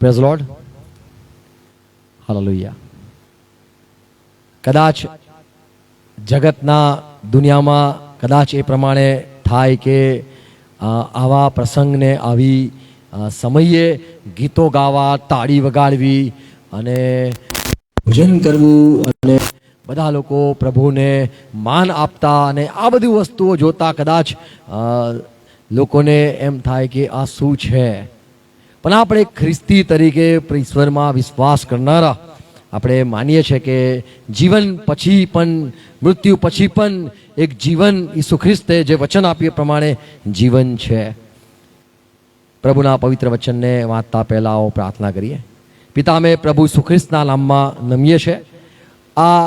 Praise lord hallelujah કદાચ જગતના દુનિયામાં કદાચ એ પ્રમાણે થાય કે આવા પ્રસંગને આવી સમયે ગીતો ગાવા, તાળી વગાડવી અને ભજન કરવું અને બધા લોકો પ્રભુને માન આપતા અને આ બધી વસ્તુઓ જોતા કદાચ લોકોને એમ થાય કે આ શું છે? પણ આપણે ખ્રિસ્તી તરીકે ઈશ્વરમાં વિશ્વાસ કરનારા આપણે માનીએ છીએ કે જીવન પછી પણ, મૃત્યુ પછી પણ એક જીવન ઈસુ ખ્રિસ્તે જે વચન આપ્યું પ્રમાણે જીવન છે. પ્રભુના પવિત્ર વચનને વાંચતા પહેલાં પ્રાર્થના કરીએ. પિતા અમે પ્રભુ સુખ્રિસ્તના નામમાં નમીએ છીએ. આ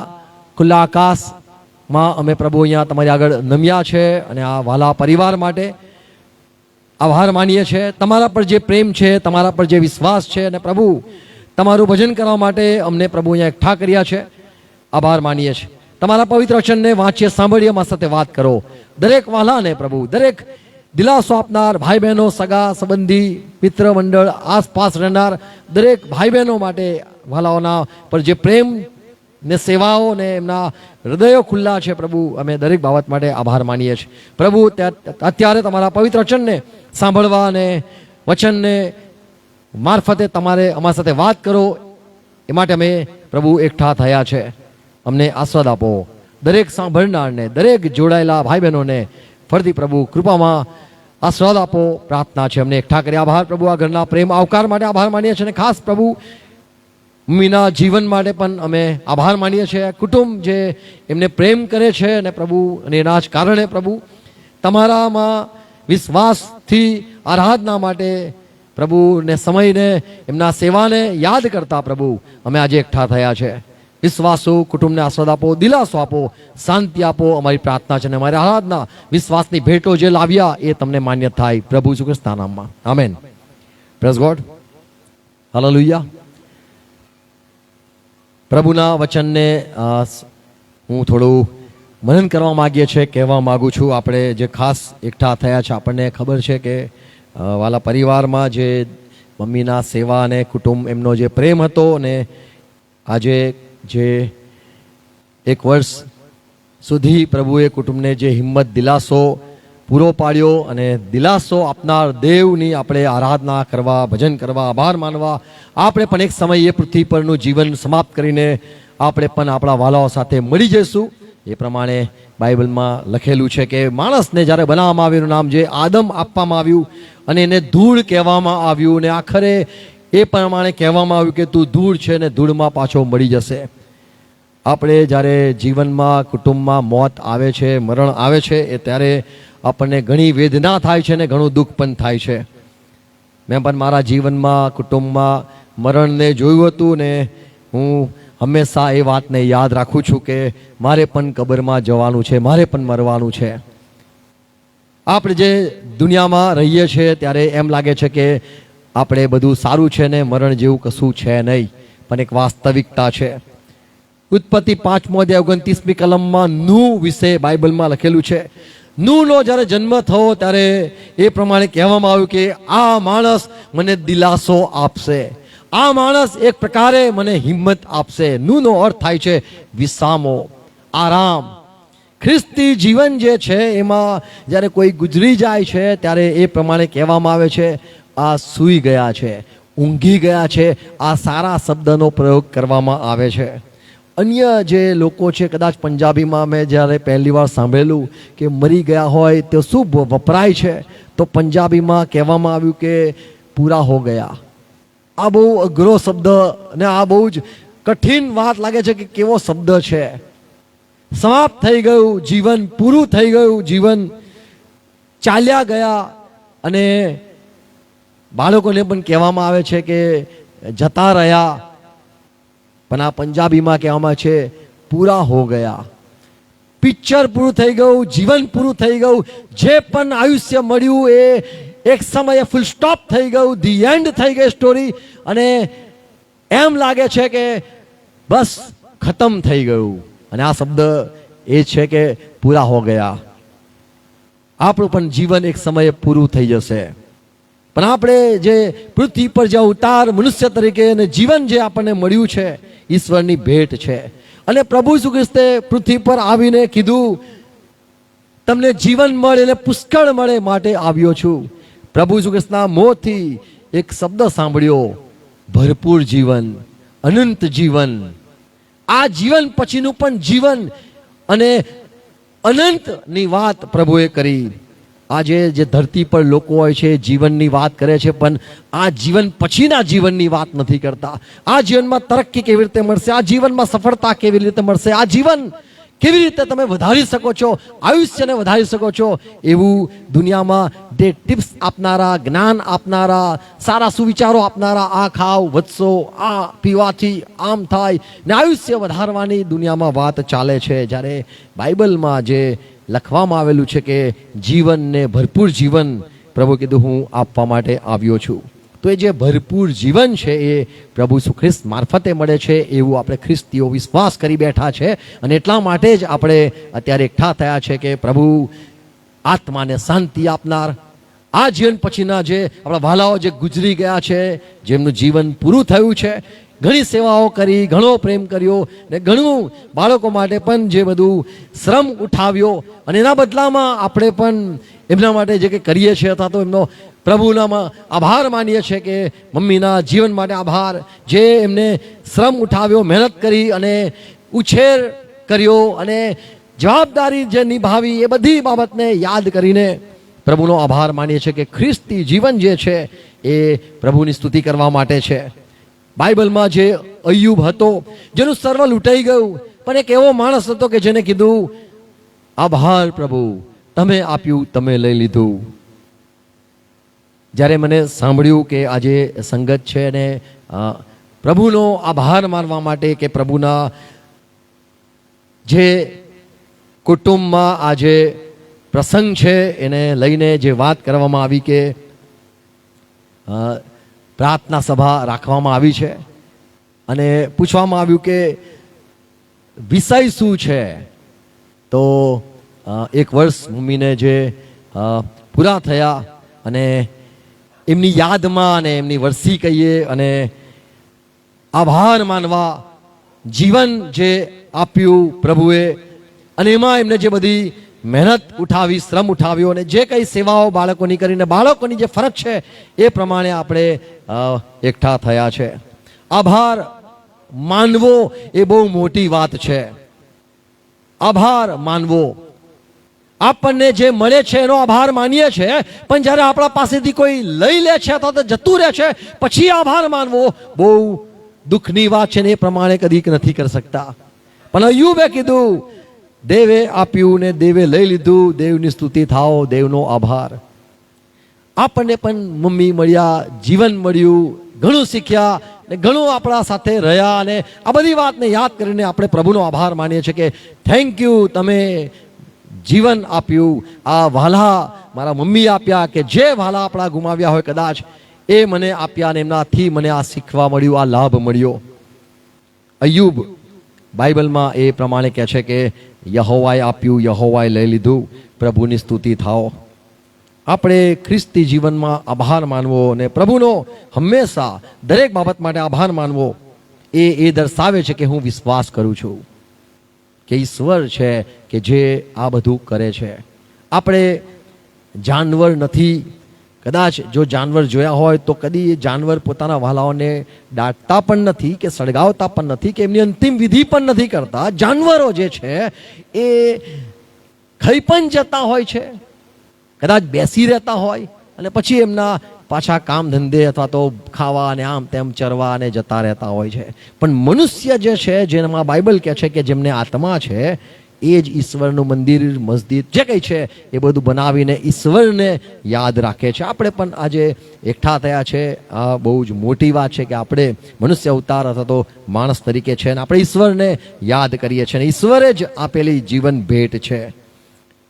ખુલ્લા આકાશમાં અમે પ્રભુ અહીંયા તમારી આગળ નમ્યા છે અને આ વાલા પરિવાર માટે આભાર માનીએ છીએ. તમારા પર જે પ્રેમ છે, તમારા પર જે વિશ્વાસ છે અને પ્રભુ, તમારું ભજન કરવા માટે અમને પ્રભુ અહીંયા એકઠા કર્યા છે. આભાર માનીએ છીએ. તમારા પવિત્ર વચનને વાંચીએ, સાંભળીએ, અમારા સાથે વાત કરો. દરેક વાલાને પ્રભુ, દરેક દિલાસો આપનાર ભાઈ બહેનો સગા, સંબંધી મિત્ર મંડળ આસપાસ રહેનાર દરેક ભાઈ બહેનો માટે વાલાઓના પર જે પ્રેમ ને સેવાઓ ને એમના હૃદયો ખુલ્લા છે પ્રભુ. અમે દરેક બાબત માટે આભાર માનીએ છીએ. પ્રભુ અત્યારે તમારા પવિત્ર વચનને સાંભળવા અને વચનને મારફતે તમારે અમારા સાથે વાત કરો. એ માટે અમે પ્રભુ એકઠા થયા છે. અમને આસ્વાદ આપો. દરેક સાંભળનારને, દરેક જોડાયેલા ભાઈ બહેનોને ફરતી પ્રભુ કૃપામાં આસ્વાદ આપો. પ્રાર્થના છે અમને એકઠા કરી આભાર પ્રભુ. આ ઘરના પ્રેમ, આવકાર માટે આભાર માનીએ છીએ અને ખાસ પ્રભુ મમ્મીના જીવન માટે પણ અમે આભાર માનીએ છીએ. કુટુંબ જે એમને પ્રેમ કરે છે અને પ્રભુ અને એના જ કારણે પ્રભુ તમારામાં વિશ્વાસથી આરાધના માટે પ્રભુને સમયને, એમના સેવાને યાદ કરતા પ્રભુ અમે આજે એકઠા થયા છે. વિશ્વાસો, કુટુંબને આસ્વાદ આપો, દિલાસો આપો, શાંતિ આપો, અમારી પ્રાર્થના છે અને અમારી આરાધના, વિશ્વાસની ભેટો જે લાવ્યા એ તમને માન્ય થાય. પ્રભુ ખ્રિસ્તના નામમાં. આમેન. પ્રેસ ગોડ હાલેલુયા પ્રભુના વચનને હું થોડું મનન કરવા માગીએ છીએ કહેવા માગું છું. આપણે જે ખાસ એકઠા થયા છે, આપણને ખબર છે કે વાલા પરિવારમાં જે મમ્મીના સેવા અને કુટુંબ, એમનો જે પ્રેમ હતો અને આજે જે એક વર્ષ સુધી પ્રભુએ કુટુંબને જે હિંમત, દિલાસો પૂરો પાડ્યો અને દિલાસો આપનાર દેવની આપણે આરાધના કરવા, ભજન કરવા, આભાર માનવા. આપણે પણ એક સમયે પૃથ્વી પરનું જીવન સમાપ્ત કરીને આપણે પણ આપણા વાલાઓ સાથે મળી જઈશું. એ પ્રમાણે બાઇબલમાં લખેલું છે કે માણસને જ્યારે બનાવવામાં આવ્યું નામ જે આદમ આપવામાં આવ્યું અને એને ધૂળ કહેવામાં આવ્યું અને આખરે એ પ્રમાણે કહેવામાં આવ્યું કે તું ધૂળ છે ને ધૂળમાં પાછો મળી જશે. આપણે જ્યારે જીવનમાં, કુટુંબમાં મોત આવે છે, મરણ આવે છે, એ ત્યારે આપણને ઘણી વેદના થાય છે ને ઘણું દુઃખ પણ થાય છે. મેં પણ મારા જીવનમાં, કુટુંબમાં મરણને જોયું હતું ને હું હંમેશા એ વાતને યાદ રાખું છું કે મારે પણ કબરમાં જવાનું છે, મારે પણ મરવાનું છે. આપણે જે દુનિયામાં રહીએ છીએ ત્યારે એમ લાગે છે કે આપણે બધું સારું છે ને મરણ જેવું કશું છે નહીં, પણ એક વાસ્તવિકતા છે. ઉત્પત્તિ પાંચમો અધ્યાય ઓગણત્રીસમી કલમમાં નું વિશે બાઇબલમાં લખેલું છે. નુનો જ્યારે જન્મ થયો ત્યારે એ પ્રમાણે કહેવામાં આવ્યું કે આ માણસ મને દિલાસો આપશે. આ માણસ એક પ્રકારે મને હિંમત આપશે. નૂનો અર્થ થાય છે વિસામો, આરામ. ખ્રિસ્તી જીવન જે છે એમાં જ્યારે કોઈ ગુજરી જાય છે ત્યારે એ પ્રમાણે કહેવામાં આવે છે, આ સૂઈ ગયા છે, ઊંઘી ગયા છે. આ સારા શબ્દનો પ્રયોગ કરવામાં આવે છે. અન્ય જે લોકો છે, કદાચ પંજાબીમાં મેં જ્યારે પહેલી વાર સાંભળેલું કે મરી ગયા હોય, તો શું વપરાય છે? તો પંજાબીમાં કહેવામાં આવ્યું કે પૂરા હો ગયા. આ બહુ અઘરો શબ્દ અને આ બહુ જ કઠિન વાત લાગે છે કે કેવો શબ્દ છે. સમાપ્ત થઈ ગયું, જીવન પૂરું થઈ ગયું, જીવન ચાલ્યા ગયા અને બાળકોને પણ કહેવામાં આવે છે કે જતા રહ્યા. પણ આ પંજાબીમાં કહેવામાં છે, પૂરા હો ગયા. પિક્ચર પૂરું થઈ ગયું, જીવન પૂરું થઈ ગયું. જે પણ આયુષ્ય મળ્યું એ એક સમયે ફૂલ સ્ટોપ થઈ ગયું ધી એન્ડ થઈ ગઈ સ્ટોરી અને એમ લાગે છે કે બસ ખતમ થઈ ગયું. અને આ શબ્દ એ છે કે પૂરા હો ગયા. આપણું પણ જીવન એક સમયે પૂરું થઈ જશે. પણ આપણે જે પૃથ્વી પર જે અવતાર મનુષ્ય તરીકે અને જીવન જે આપણને મળ્યું છે, ઈશ્વરની ભેટ છે. અને પ્રભુ ખ્રિસ્તે પૃથ્વી પર આવીને કીધું, તમને જીવન મળે એટલે પુષ્કળ મળે માટે આવ્યો છું. પ્રભુ ખ્રિસ્તના મોંથી એક શબ્દ સાંભળ્યો, ભરપૂર જીવન, અનંત જીવન. આ જીવન પછીનું પણ જીવન અને અનંતની વાત પ્રભુએ કરી. આજે જે ધરતી પર લોકો હોય છે, જીવનની વાત કરે છે, પણ આ જીવન પછીના જીવનની વાત નથી કરતા. આ જીવનમાં તરક્કી કેવી રીતે મળશે? આ જીવનમાં સફળતા કેવી રીતે મળશે? આ જીવન કેવી રીતે તમે વધારી શકો છો? આયુષ્યને વધારી શકો છો? એવું દુનિયામાં જે ટિપ્સ આપનારા, જ્ઞાન આપનારા, સારા સુવિચારો આપનારા, આ ખાવ વધશો, આ પીવાથી આમ થાય ને આયુષ્ય વધારવાની દુનિયામાં વાત ચાલે છે. જ્યારે બાઇબલમાં જે લખવામાં આવેલું છે કે જીવનને ભરપૂર જીવન પ્રભુ કીધું હું આપવા માટે આવ્યો છું. તો એ જે ભરપૂર જીવન છે એ પ્રભુ સુખ્રિસ્ત મારફતે મળે છે એવું આપણે ખ્રિસ્તીઓ વિશ્વાસ કરી બેઠા છે અને એટલા માટે જ આપણે અત્યારે એકઠા થયા છે કે પ્રભુ આત્માને શાંતિ આપનાર, આ જીવન પછીના જે આપણા વાલાઓ જે ગુજરી ગયા છે, જેમનું જીવન પૂરું થયું છે ઘણી સેવાઓ કરી, ઘણો પ્રેમ કર્યો ને ઘણું બાળકો માટે પણ જે બધું શ્રમ ઉઠાવ્યો અને એના બદલામાં આપણે પણ એમના માટે જે કંઈ કરીએ છીએ અથવા તો એમનો પ્રભુનામાં આભાર માનીએ છીએ કે મમ્મીના જીવન માટે આભાર જે એમને શ્રમ ઉઠાવ્યો, મહેનત કરી અને ઉછેર કર્યો અને જવાબદારી જે નિભાવી એ બધી બાબતને યાદ કરીને પ્રભુનો આભાર માનીએ છીએ કે ખ્રિસ્તી જીવન જે છે એ પ્રભુની સ્તુતિ કરવા માટે છે. બાઇબલમાં જે અયુબ હતો, જેનું સર્વ લૂંટાઈ ગયું, પણ એક એવો માણસ હતો કે જેને કીધું આભાર પ્રભુ, તમે આપ્યું, તમે લઈ લીધું. જ્યારે મને સાંભળ્યું કે આજે સંગત છે અને પ્રભુનો આભાર માનવા માટે કે પ્રભુના જે કુટુંબમાં આજે પ્રસંગ છે, એને લઈને જે વાત કરવામાં આવી કે પ્રાર્થના સભા રાખવામાં આવી છે અને પૂછવામાં આવ્યું કે વિષય શું છે? તો એક વર્ષ મમ્મીને જે પૂરા થયા અને એમની યાદમાં અને એમની વરસી કહીએ અને આભાર માનવા જીવન જે આપ્યું પ્રભુએ અને એમાં એમને જે બધી મહેનત ઉઠાવી, શ્રમ ઉઠાવ્યો અને જે કંઈ સેવાઓ બાળકોની કરીને, બાળકોની જે ફરક છે, એ પ્રમાણે આપણે એકઠા થયા છે. આભાર માનવો એ બહુ મોટી વાત છે. આભાર માનવો. આપણને જે મળે છે, એનો આભાર માનીએ છીએ પણ જ્યારે આપણા પાસેથી કોઈ લઈ લે છે અથવા તો જતું રહે છે, પછી આભાર માનવો બહુ દુઃખની વાત છે ને એ પ્રમાણે કદી નથી કરી શકતા. પણ અયુબે કીધું દેવે આપ્યું ને દેવે લઈ લીધું. દેવની સ્તુતિ થાઓ, દેવનો આભાર. આપણને પણ મમ્મી મળ્યા, જીવન મળ્યું, ઘણું શીખ્યા ને ઘણું આપણા સાથે રહ્યા અને આ બધી વાતને યાદ કરીને આપણે પ્રભુનો આભાર માનીએ છીએ કે થેન્ક યુ તમે જીવન આપ્યું. આ વાલા મારા મમ્મી આપ્યા કે જે વાલા આપણા ગુમાવ્યા હોય કદાચ, એ મને આપ્યા અને એમનાથી મને આ શીખવા મળ્યું, આ લાભ મળ્યો. અયુબ બાઇબલમાં એ પ્રમાણે કહે છે કે યહોવાએ આપ્યું, યહોવાએ લઈ લીધું. પ્રભુની સ્તુતિ થાઓ. આપણે ખ્રિસ્તી જીવનમાં આભાર માનવો અને પ્રભુનો હંમેશા દરેક બાબત માટે આભાર માનવો, એ એ દર્શાવે છે કે હું વિશ્વાસ કરું છું કે ઈશ્વર છે કે જે આ બધું કરે છે. આપણે જાનવર નથી કદાચ જો જાનવર જોયા હોય તો કદી એ જાનવર પોતાના વાલાઓને દાટતા પણ નથી કે સળગાવતા પણ નથી કે એમની અંતિમ વિધિ પણ નથી કરતા. જાનવરો જે છે, એ ખાઈ પણ જતા હોય છે. કદાચ બેસી રહેતા હોય અને પછી એમના પાછા કામ ધંધે અથવા તો ખાવા અને આમ તેમ ચરવા અને જતા રહેતા હોય છે. પણ મનુષ્ય જે છે, જેમાં બાઇબલ કહે છે કે જેમને આત્મા છે એ જ ઈશ્વરનું મંદિર, મસ્જિદ જે કંઈ છે, એ બધું બનાવીને ઈશ્વરને યાદ રાખે છે. આપણે પણ આજે એકઠા થયા છે. આ બહુ જ મોટી વાત છે કે આપણે મનુષ્ય અવતાર અથવા તો માણસ તરીકે છે અને આપણે ઈશ્વરને યાદ કરીએ છીએ અને ઈશ્વરે જ આપેલી જીવન ભેટ છે.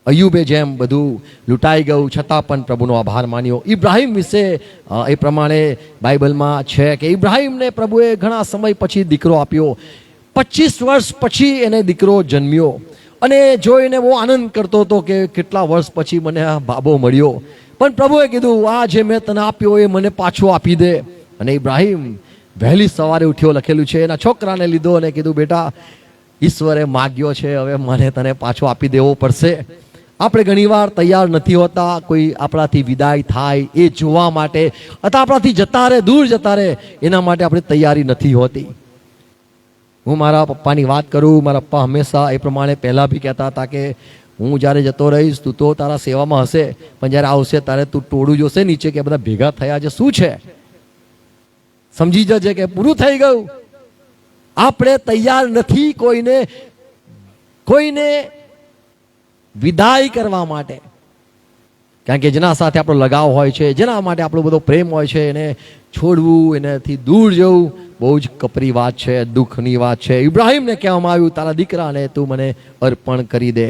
અયુબે જેમ બધું લૂંટાઈ ગયું, છતાં પણ પ્રભુનો આભાર માન્યો. ઇબ્રાહિમ વિશે એ પ્રમાણે બાઇબલમાં છે કે ઇબ્રાહિમને પ્રભુએ ઘણા સમય પછી દીકરો આપ્યો. પચીસ વર્ષ પછી એને દીકરો જન્મ્યો. અને જોઈને બહુ આનંદ કરતો હતો કે કેટલા વર્ષ પછી મને આ બાબો મળ્યો. પણ પ્રભુએ કીધું, આ જે મેં તને આપ્યો એ મને પાછો આપી દે. અને ઇબ્રાહિમ વહેલી સવારે ઉઠ્યો, લખેલું છે, એના છોકરાને લીધો અને કીધું, બેટા, ઈશ્વરે માગ્યો છે, હવે મને તને પાછો આપી દેવો પડશે. આપણે ઘણીવાર તૈયાર નથી હોતા, કોઈ આપણાથી વિદાય થાય એ જોવા માટે. અથવા આપણાથી જતા રહે, દૂર જતા રહે, એના માટે આપણે તૈયારી નથી હોતી. હું મારા પપ્પાની વાત કરું, મારા પપ્પા હંમેશા એ પ્રમાણે પહેલાં બી કહેતા હતા કે, હું જ્યારે જતો રહીશ, તું તો તારા સેવામાં હશે, પણ જ્યારે આવશે ત્યારે તું ટોળું જોશે નીચે કે બધા ભેગા થયા છે, શું છે? સમજી જજે કે પૂરું થઈ ગયું. આપણે તૈયાર નથી કોઈને કોઈને વિદાય કરવા માટે. કારણ કે જેના સાથે આપણો લગાવ હોય છે, જેના માટે આપણો બધો પ્રેમ હોય છે, એને છોડવું, એનાથી દૂર જવું, બહુ જ કપરી વાત છે, દુઃખની વાત છે. ઇબ્રાહીમને કહેવામાં આવ્યું, તારા દીકરાને તું મને અર્પણ કરી દે.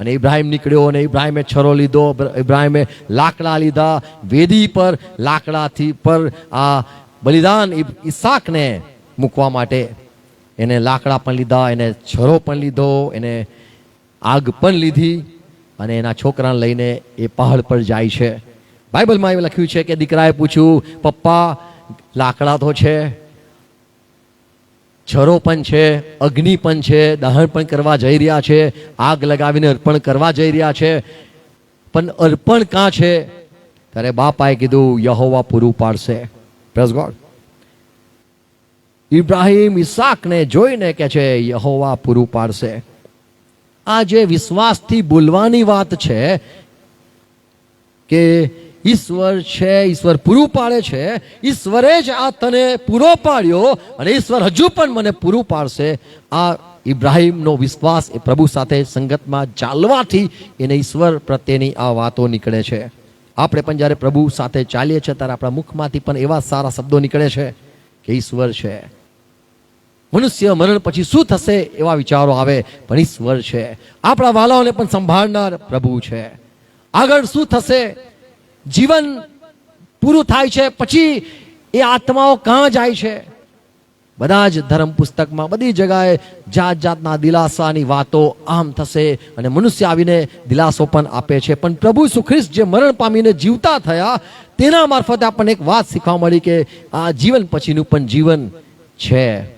અને ઇબ્રાહીમ નીકળ્યો અને ઇબ્રાહીમે છરો લીધો, ઇબ્રાહીમે લાકડા લીધા, વેદી પર, લાકડાથી પર આ બલિદાન ઈસાકને મૂકવા માટે. એને લાકડા પણ લીધા, એને છરો પણ લીધો, એને આગ પણ લીધી. અને એના છોકરાને લઈને એ પહાડ પર જાય છે. બાઇબલમાં એવું લખ્યું છે કે દીકરાએ પૂછ્યું, પપ્પા, લાકડા તો છે? છરો પણ છે, અગ્નિ પણ છે, દહન પણ કરવા જઈ રહ્યા છે, આગ લગાવીને અર્પણ કરવા જઈ રહ્યા છે, પણ અર્પણ કાં છે? ત્યારે બાપાએ કીધું, યહોવા પૂરું પાડશે. પ્રેઝ ગોડ ઇબ્રાહિમ જોઈને કે છે, યહોવા પૂરું પાડશે. આ જે વિશ્વાસથી બોલવાની વાત છે કે ઈશ્વર છે, ઈશ્વર પૂરું પાડે છે, ઈશ્વરે જ આ તને પૂરો પાડ્યો અને ઈશ્વર હજુ પણ મને પૂરું પાડશે. આ ઇબ્રાહીમનો વિશ્વાસ એ પ્રભુ સાથે સંગતમાં ચાલવાથી એને ઈશ્વર પ્રત્યેની આ વાતો નીકળે છે. આપણે પણ જ્યારે પ્રભુ સાથે ચાલીએ છીએ ત્યારે આપણા મુખમાંથી પણ એવા સારા શબ્દો નીકળે છે કે ઈશ્વર છે. મનુષ્ય મરણ પછી શું થશે એવા વિચારો આવે? પણ ઈશ્વર છે. આપણા વાલાઓને પણ સંભાળનાર પ્રભુ છે. આગળ શું થશે? જીવન પૂરું થાય છે, પછી એ આત્માઓ કાં જાય છે? બધા જ ધર્મ પુસ્તકમાં બધી જગાએ જાત જાતના દિલાસાની વાતો આમ થશે અને મનુષ્ય આવીને દિલાસો પણ આપે છે. પણ પ્રભુ સુખ્રિસ્ત જે મરણ પામીને જીવતા થયા, તેના મારફતે આપણને એક વાત શીખવા મળી કે આ જીવન પછીનું પણ જીવન છે.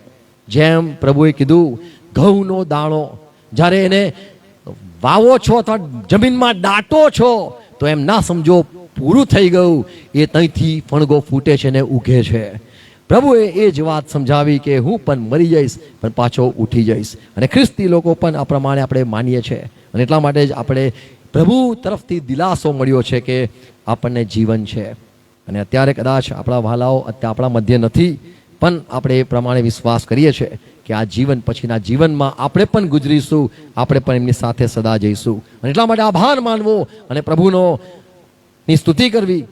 જેમ પ્રભુએ કીધું, ઘઉંનો દાણો. જ્યારે એને વાવો છો, અથવા જમીનમાં દાટો છો, તો એમ ના સમજો, પૂરું થઈ ગયું. એ ત્યાંથી ફણગો ફૂટે છે ને ઉઘે છે. પ્રભુએ એ જ વાત સમજાવી કે, હું પણ મરી જઈશ, પણ પાછો ઉઠી જઈશ. અને ખ્રિસ્તી લોકો પણ આ પ્રમાણે આપણે માનીએ છીએ અને એટલા માટે જ આપણે પ્રભુ તરફથી દિલાસો મળ્યો છે કે આપણને જીવન છે. અને અત્યારે કદાચ આપણા વાલાઓ આપણા મધ્ય નથી. પણ આપણે એ પ્રમાણે વિશ્વાસ કરીએ છીએ કે આ જીવન પછીના જીવનમાં આપણે પણ ગુજરીશું, આપણે પણ એમની સાથે સદા જઈશું. અને એટલા માટે આભાર માનવો અને પ્રભુનો ની સ્તુતિ કરવી.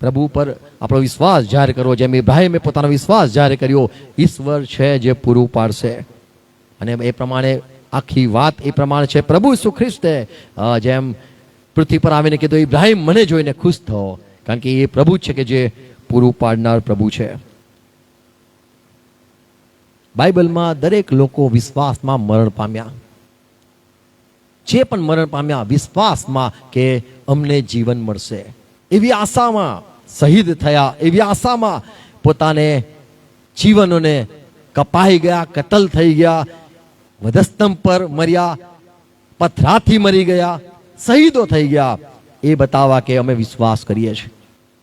પ્રભુ પર આપણો વિશ્વાસ જાહેર કરવો, જેમ ઇબ્રાહિમે પોતાનો વિશ્વાસ જાહેર કર્યો, ઈશ્વર છે જે પૂરું પાડશે. અને એ પ્રમાણે આખી વાત એ પ્રમાણે છે, પ્રભુ સુખ્રિસ્તે જેમ પૃથ્વી પર આવીને કીધું, ઇબ્રાહિમ મને જોઈને ખુશ થયો કારણ કે એ પ્રભુ છે કે જે પૂરું પાડનાર પ્રભુ છે. બાઇબલમાં દરેક લોકો વિશ્વાસમાં મરણ પામ્યા. જે પણ મરણ પામ્યા, વિશ્વાસમાં કે અમને જીવન મળશે. એવી આશામાં શહીદ થયા, એવી આશામાં પોતાને જીવનોને કપાઈ ગયા, કતલ થઈ ગયા, વધસ્તંભ પર મર્યા, પથરાથી મરી ગયા, શહીદો થઈ ગયા. એ બતાવવા કે અમે વિશ્વાસ કરીએ છીએ.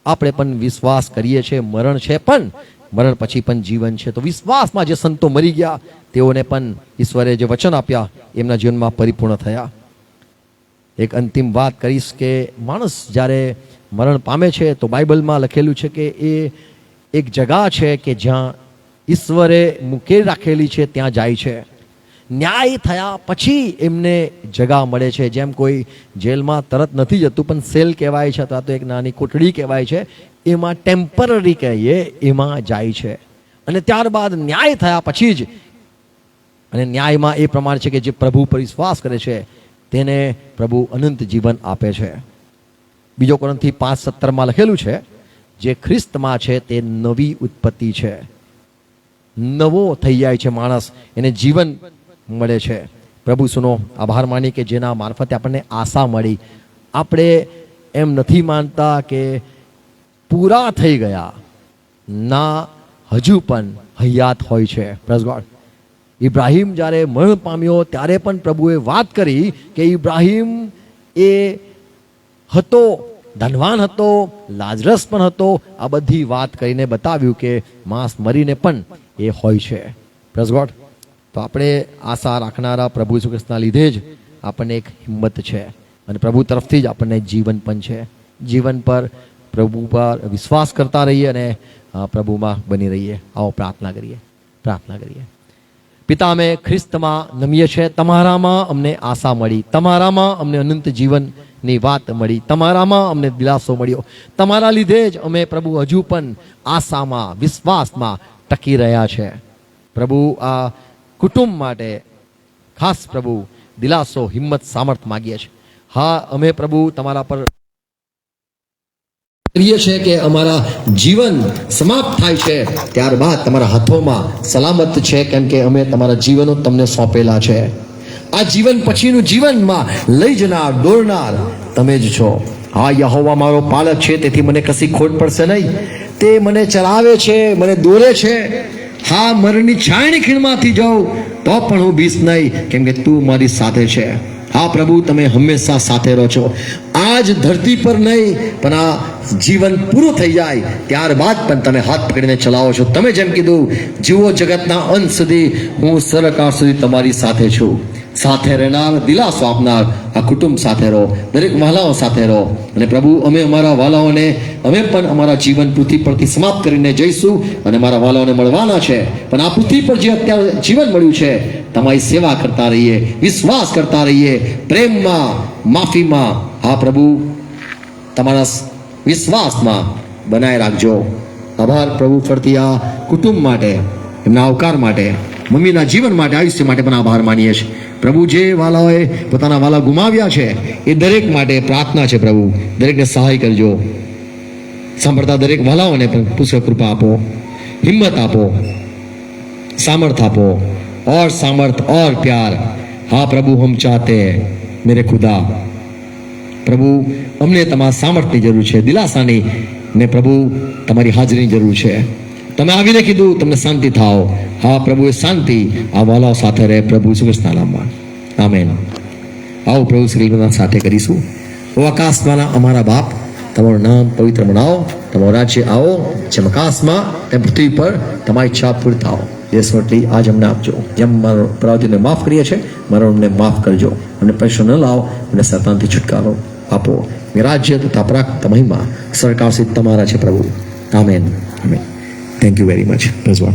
આપણે પણ વિશ્વાસ કરીએ છીએ, મરણ છે પણ મરણ પછી પણ જીવન છે. તો વિશ્વાસમાં જે સંતો મરી ગયા, તેઓને પણ ઈશ્વરે જે વચન આપ્યા, એમના જીવનમાં પરિપૂર્ણ થયા. એક અંતિમ વાત કરીશ કે માણસ જ્યારે મરણ પામે છે, તો બાઇબલમાં લખેલું છે કે એ એક જગા છે કે જ્યાં ઈશ્વરે મૂકેલી રાખેલી છે, ત્યાં જાય છે. ન્યાય થયા પછી એમને જગા મળે છે. જેમ કોઈ જેલમાં તરત નથી જતું, પણ સેલ કહેવાય છે અથવા તો એક નાની કોટડી કહેવાય છે. એમાં ટેમ્પરરી કહીએ, એમાં જાય છે. અને ત્યારબાદ ન્યાય થયા પછી જ, અને ન્યાયમાં એ પ્રમાણે છે કે જે પ્રભુ પર વિશ્વાસ કરે છે, તેને પ્રભુ અનંત જીવન આપે છે. બીજો કોરંથી પાંચ સત્તરમાં લખેલું છે, જે ખ્રિસ્તમાં છે તે નવી ઉત્પત્તિ છે. નવો થઈ જાય છે માણસ, એને જીવન મળે છે. પ્રભુ સુનો આભાર માની કે જેના મારફતે આપણને આશા મળી. આપણે એમ નથી માનતા કે પૂરા થઈ ગયા. ના, હજુ પણ હયાત હોય છે. પ્રેઝ ગોડ ઇબ્રાહિમ જ્યારે મરણ પામ્યો, ત્યારે પણ પ્રભુએ વાત કરી કે ઇબ્રાહિમ એ હતો, ધનવાન હતો, લાજરસ પણ હતો. આ બધી વાત કરીને બતાવ્યું કે માંસ મરીને પણ એ હોય છે. પ્રેઝ તો આપણે આશા રાખનારા પ્રભુ શ્રીકૃષ્ણના લીધે જ આપણને એક હિંમત છે. અને પ્રભુ તરફથી જ આપણને જીવન પણ છે. જીવન પર પ્રભુ પર વિશ્વાસ કરતા રહીએ અને પ્રભુમાં બની રહીએ. આવો પ્રાર્થના કરીએ. પ્રાર્થના કરીએ. પિતા, અમે ખ્રિસ્તમાં નમીએ છીએ. તમારામાં અમને આશા મળી. તમારામાં અમને અનંત જીવનની વાત મળી. તમારામાં અમને દિલાસો મળ્યો. તમારા લીધે જ અમે પ્રભુ હજુ પણ આશામાં, વિશ્વાસમાં ટકી રહ્યા છે. પ્રભુ, આ કુટુંબ માટે ખાસ પ્રભુ દિલાસો, હિંમત, સામર્થ માગીએ છીએ. હા, અમે પ્રભુ તમારા પર કરીએ છે કે અમારા જીવન સમાપ્ત થાય છે, ત્યારબાદ તમારા હાથોમાં સલામત છે, કેમ કે અમે તમારા જીવનો તમને સોંપેલા છે. આ જીવન પછીનું જીવનમાં લઈ જનાર દોરનાર તમે જ છો. હા, યહોવા મારો પાલક છે, તેથી મને કશી ખોટ પડશે નહીં. તે મને ચલાવે છે, મને દોરે છે. હા, મરણની છાણી ખીણમાંથી જાઉં, તો પણ હું બીસ નહીં, કેમ કે તું મારી સાથે છે. હા, પ્રભુ, તમે હંમેશા સાથે રહો છો. આજ ધરતી પર નહીં, પણ આ જીવન પૂરું થઈ જાય ત્યારબાદ પણ તમે હાથ પકડીને ચલાવો છો. તમે જેમ કીધું, જીવો જગતના અંત સુધી હું સરકાર સુધી તમારી સાથે છું. સાથે રહેનાર, દિલાસો આપનાર આ કુટુંબ સાથે રહો, દરેક વાલાઓ સાથે રહો. અને પ્રભુ, અમે અમારા વાલાઓને અમે પણ અમારા જીવન પૃથ્વી પરથી સમાપ્ત કરીને જઈશું અને અમારા વાલાઓને મળવાના છે. પણ આ પૃથ્વી પર જે અત્યારે જીવન મળ્યું છે, તમારી સેવા કરતા રહીએ, વિશ્વાસ કરતા રહીએ, પ્રેમમાં, માફીમાં હા પ્રભુ, તમારા વિશ્વાસમાં બનાવી રાખજો. આભાર પ્રભુ ફરતી આ કુટુંબ માટે, એમના આવકાર માટે, મમ્મીના જીવન માટે, આયુષ્ય માટે પણ આભાર માનીએ છીએ. પ્રભુ જે વાલાઓએ પોતાના વાલા ગુમાવ્યા છે, એ દરેક માટે પ્રાર્થના છે પ્રભુ. દરેકને સહાય કરજો. સાંભળતા દરેક વાલાઓને પુષ્ક કૃપા આપો, હિંમત આપો, સામર્થ આપો, ઓર સામર્થ, ઓર પ્યાર. હા પ્રભુ, હમ ચાતે મેરે ખુદા. પ્રભુ, અમને તમારા સામર્થની જરૂર છે, દિલાસાની ને પ્રભુ, તમારી હાજરીની જરૂર છે. તમે આવીને કીધું, તમને શાંતિ થાઓ હા પ્રભુ એ શાંતિ આ વાલાઓ સાથે રહે, પ્રભુ સુકૃષ્ણના નામમાં. આમેન. આવો પ્રભુ શ્રી સાથે કરીશું. ઓ આકાશમાંના અમારા બાપ, તમારું નામ પવિત્ર બનાવો તમારું રાજ્ય આવો, જેમ આકાશમાં, તેમ પૃથ્વી પર તમારી ઈચ્છા પૂરી થાઓ. દેશ રોટલી આજ અમને આપજો. જેમ મારો પ્રવૃત્તિને માફ કરીએ છે મારો અમને માફ કરજો. અને પૈસો ન લાવો અને સતાનથી છુટકારો. આપો રાજ્ય તથા પ્રાપ્ત મહિમા સરકાર તમારા છે પ્રભુ. Amen. Amen. Thank you very much ભગવાન